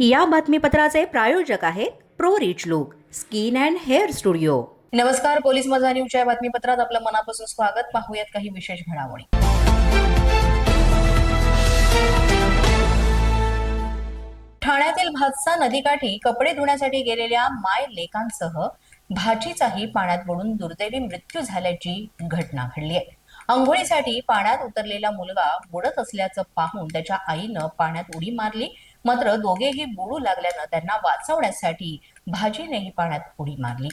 या बातमीपत्राचे प्रायोजक आहेत pro rich look skin and hair studio. नमस्कार पोलीस मजा न्यूजच्या बातमीपत्रात आपलं मनापासून स्वागत. पाहूयात काही विशेष घडामोडी. ठाण्यातील भातसा नदीकाठी कपडे धुण्यासाठी गेलेल्या माय लेकांसह भाचीचाही पाण्यात बुडून दुर्दैवी मृत्यू झाल्याची घटना घडली आहे. आंघोळीसाठी पाण्यात उतरलेला मुलगा बुडत असल्याचं पाहून त्याच्या आईनं पाण्यात उडी मारली. मात्र दोघेही बुडू लागल्यानं त्यांना वाचवण्यासाठी भाजीनेही पाण्यात उडी मारली.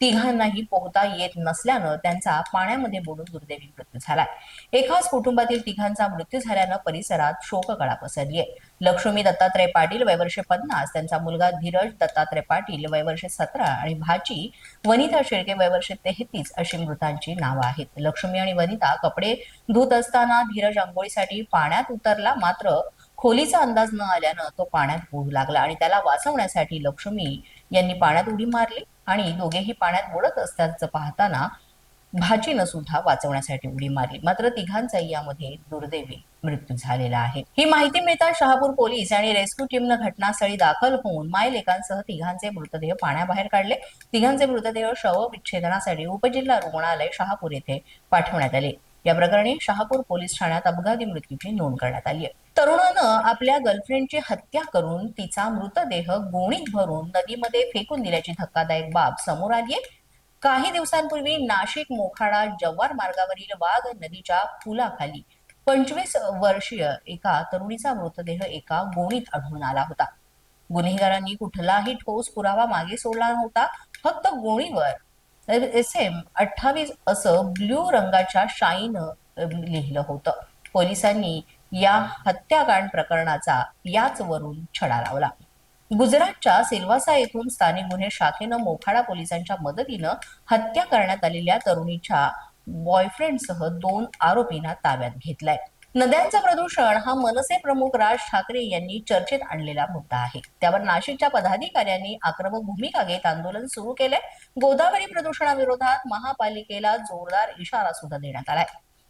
तिघांनाही पोहता येत नसल्यानं त्यांचा पाण्यामध्ये बुडून दुर्दैवी मृत्यू झालाय. एकाच कुटुंबातील तिघांचा मृत्यू झाल्यानं परिसरात शोककळा पसरली आहे लक्ष्मी दत्तात्रय पाटील वयवर्षे पन्नास त्यांचा मुलगा धीरज दत्तात्रय पाटील वयवर्षे सतरा आणि भाची वनिता शेळके वयवर्षे तेहतीस अशी मृतांची नावं आहेत. लक्ष्मी आणि वनिता कपडे धुत असताना धीरज आंघोळीसाठी पाण्यात उतरला मात्र खोलीचा अंदाज न आल्यानं तो पाण्यात बुडू लागला आणि त्याला वाचवण्यासाठी लक्ष्मी यांनी पाण्यात उडी मारली आणि दोघेही पाण्यात बुडत असल्याचं पाहताना भाजीनं सुद्धा वाचवण्यासाठी उडी मारली. मात्र तिघांचाही यामध्ये दुर्दैवी मृत्यू झालेला आहे. ही माहिती मिळताच शहापूर पोलीस आणि रेस्क्यू टीमनं घटनास्थळी दाखल होऊन मायलेकांसह तिघांचे मृतदेह पाण्याबाहेर काढले. तिघांचे मृतदेह शवविच्छेदनासाठी उपजिल्हा रुग्णालय शहापूर येथे पाठवण्यात आले. या प्रकरणी शहापूर पोलीस ठाण्यात अपघाती मृत्यूची नोंद करण्यात आली आहे. तरुणानं आपल्या गर्लफ्रेंडची हत्या करून तिचा मृतदेह गोणीत भरून नदीमध्ये फेकून दिल्याची धक्कादायक बाब समोर आली आहे. काही दिवसांपूर्वी नाशिक मोखाडा जव्हार मार्गावरील वाघ नदीच्या पुलाखाली पंचवीस वर्षीय एका तरुणीचा मृतदेह एका गोणीत आढळून आला होता. गुन्हेगारांनी कुठलाही ठोस पुरावा मागे सोडला नव्हता. फक्त गोणीवर एस एम अठ्ठावीस असं ब्ल्यू रंगाच्या शाईन लिहिलं होतं. पोलिसांनी या हत्याकांड प्रकरणाचा याच वरून छडा लावला. गुजरातच्या सिल्वासा येथून स्थानिक गुन्हे शाखेनं मोखाडा पोलिसांच्या मदतीनं हत्या करण्यात आलेल्या तरुणीच्या बॉयफ्रेंडसह दोन आरोपींना ताब्यात घेतलाय. नद्यांचं प्रदूषण हा मनसे प्रमुख राज ठाकरे यांनी चर्चेत आणलेला मुद्दा आहे. त्यावर नाशिकच्या पदाधिकाऱ्यांनी आक्रमक भूमिका घेत आंदोलन सुरू केलंय. गोदावरी प्रदूषणाविरोधात महापालिकेला जोरदार इशारा सुद्धा देण्यात आलाय.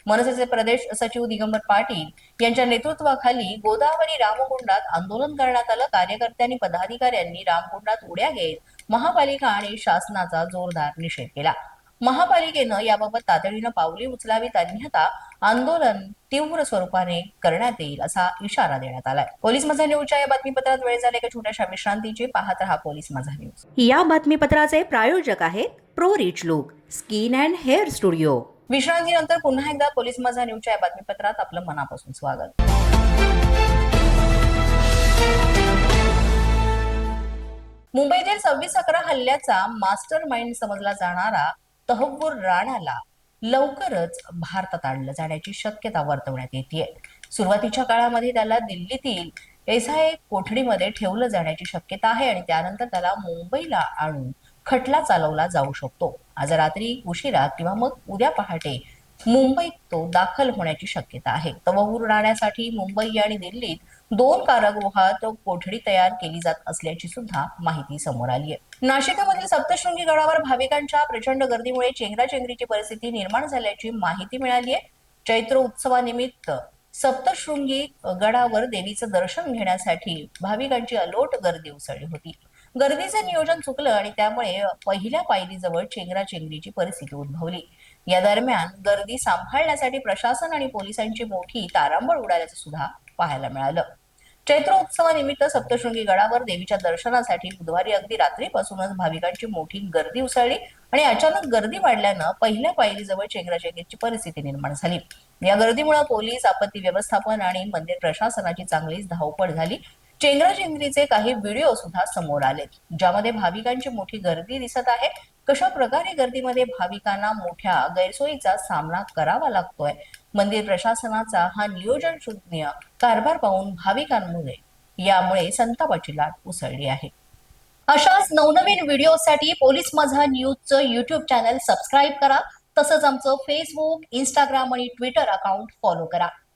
मनसेचे प्रदेश सचिव दिगंबर पाटील यांच्या नेतृत्वाखाली गोदावरी रामकुंडात आंदोलन करण्यात आलं. कार्यकर्त्यांनी पदाधिकाऱ्यांनी रामकुंडात उड्या घेत महापालिका आणि शासनाचा जोरदार निषेध केला. महापालिकेनं याबाबत तातडीनं पावले उचलावीत अन्यथा आंदोलन तीव्र स्वरूपाने करण्यात येईल असा इशारा देण्यात आलाय. पोलीस माझा न्यूजच्या या बातमीपत्रात वेळ झाले एका छोट्याशा विश्रांतीची पाहत रहा पोलीस माझा न्यूज. या बातमीपत्राचे प्रायोजक आहेत pro rich look skin and hair studio. विश्रांतीनंतर पुन्हा एकदा पोलीस माझा न्यूजच्या या बातमीपत्रात आपलं मनापासून स्वागत. मुंबईतील सव्वीस अकरा हल्ल्याचा मास्टर माइंड समजला जाणारा तहव्वूर राणाला लवकरच भारतात आणलं जाण्याची शक्यता वर्तवण्यात येते सुरुवातीच्या काळामध्ये त्याला दिल्लीतील एसआय कोठडीमध्ये ठेवलं जाण्याची शक्यता आहे आणि त्यानंतर त्याला मुंबईला आणून खटला चालवला जाऊ शकतो. आज रात्री उशिरा किंवा मग उद्या पहाटे मुंबईत तो दाखल होण्याची शक्यता आहे. तवहूर राहण्यासाठी मुंबई आणि दिल्लीत दोन कारागृहात कोठडी तयार केली जात असल्याची सुद्धा माहिती समोर आली आहे. नाशिकमधील सप्तशृंगी गडावर भाविकांच्या प्रचंड गर्दीमुळे चेंगराचेंगरीची परिस्थिती निर्माण झाल्याची माहिती मिळाली आहे. चैत्र उत्सवानिमित्त सप्तशृंगी गडावर देवीचं दर्शन घेण्यासाठी भाविकांची अलोट गर्दी उसळली होती. गर्दीचं नियोजन चुकलं आणि त्यामुळे पहिल्या पायरीजवळ चेंगराचेंगरीची परिस्थिती उद्भवली. या दरम्यान गर्दी सांभाळण्यासाठी प्रशासन आणि पोलिसांची मोठी तारांबळ उडाल्याचं सुद्धा पाहायला मिळालं. चैत्र उत्सवानिमित्त सप्तशृंगी गडावर देवीच्या दर्शनासाठी बुधवारी अगदी रात्रीपासूनच भाविकांची मोठी गर्दी उसळली आणि अचानक गर्दी वाढल्यानं पहिल्या पायरीजवळ चेंगराचेंगीची परिस्थिती निर्माण झाली. या गर्दीमुळे पोलीस आपत्ती व्यवस्थापन आणि मंदिर प्रशासनाची चांगलीच धावपळ झाली. चेंगराचेंगरीचे काही व्हिडिओ सुद्धा समोर आले ज्यामध्ये भाविकांची मोठी गर्दी दिसत आहे. कशा प्रकारे गर्दीमध्ये भाविकांना मोठ्या गैरसोयीचा सामना करावा लागतोय? मंदिर प्रशासनाचा हा नियोजन शून्य कारभार पाहून भाविकांमुळे यामुळे संतापाची लाट उसळली आहे. अशाच नवनवीन व्हिडिओसाठी पोलीस माझा न्यूजचं युट्यूब चॅनल सबस्क्राईब करा. तसंच आमचं फेसबुक इंस्टाग्राम आणि ट्विटर अकाउंट फॉलो करा.